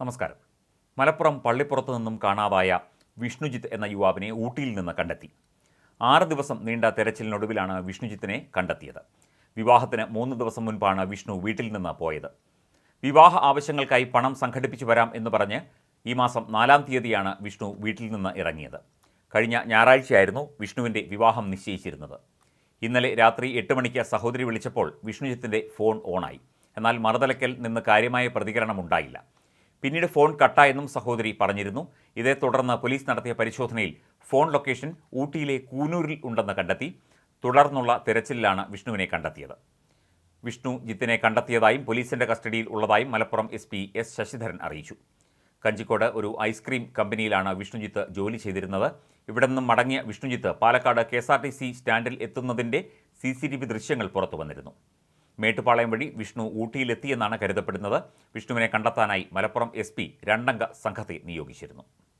നമസ്കാരം. മലപ്പുറം പള്ളിപ്പുറത്ത് നിന്നും കാണാതായ വിഷ്ണുജിത്ത് എന്ന യുവാവിനെ ഊട്ടിയിൽ നിന്ന് കണ്ടെത്തി. ആറ് ദിവസം നീണ്ട തെരച്ചിലിനൊടുവിലാണ് വിഷ്ണുജിത്തിനെ കണ്ടെത്തിയത്. വിവാഹത്തിന് മൂന്ന് ദിവസം മുൻപാണ് വിഷ്ണു വീട്ടിൽ നിന്ന് പോയത്. വിവാഹ ആവശ്യങ്ങൾക്കായി പണം സംഘടിപ്പിച്ചു വരാം എന്ന് പറഞ്ഞ് ഈ മാസം നാലാം തീയതിയാണ് വിഷ്ണു വീട്ടിൽ നിന്ന് ഇറങ്ങിയത്. കഴിഞ്ഞ ഞായറാഴ്ചയായിരുന്നു വിഷ്ണുവിന്റെ വിവാഹം നിശ്ചയിച്ചിരുന്നത്. ഇന്നലെ രാത്രി എട്ട് മണിക്ക് സഹോദരി വിളിച്ചപ്പോൾ വിഷ്ണുജിത്തിന്റെ ഫോൺ ഓണായി. എന്നാൽ മറുതലക്കൽ നിന്ന് കാര്യമായ പ്രതികരണമുണ്ടായില്ല പിന്നീട് ഫോൺ കട്ടായെന്നും സഹോദരി പറഞ്ഞിരുന്നു. ഇതേ തുടർന്ന് പോലീസ് നടത്തിയ പരിശോധനയിൽ ഫോൺ ലൊക്കേഷൻ ഊട്ടിയിലെ കൂനൂരിൽ ഉണ്ടെന്ന് കണ്ടെത്തി. തുടർന്നുള്ള തിരച്ചിലിലാണ് വിഷ്ണുവിനെ കണ്ടെത്തിയത്. വിഷ്ണു ജിത്തിനെ കണ്ടെത്തിയതായും പോലീസിന്റെ കസ്റ്റഡിയിൽ ഉള്ളതായും Malappuram S P S Sasidharan അറിയിച്ചു. കഞ്ചിക്കോട് ഒരു ഐസ്ക്രീം കമ്പനിയിലാണ് വിഷ്ണുജിത്ത് ജോലി ചെയ്തിരുന്നത്. ഇവിടെ നിന്നും മടങ്ങിയ വിഷ്ണുജിത്ത് പാലക്കാട് കെ സ്റ്റാൻഡിൽ എത്തുന്നതിന്റെ സി ദൃശ്യങ്ങൾ പുറത്തു വന്നിരുന്നു. മേട്ടുപാളയം വഴി വിഷ്ണു ഊട്ടിയിലെത്തിയെന്നാണ് കരുതപ്പെടുന്നത്. വിഷ്ണുവിനെ കണ്ടെത്താനായി മലപ്പുറം എസ് പി രണ്ടംഗ സംഘത്തെ നിയോഗിച്ചിരുന്നു.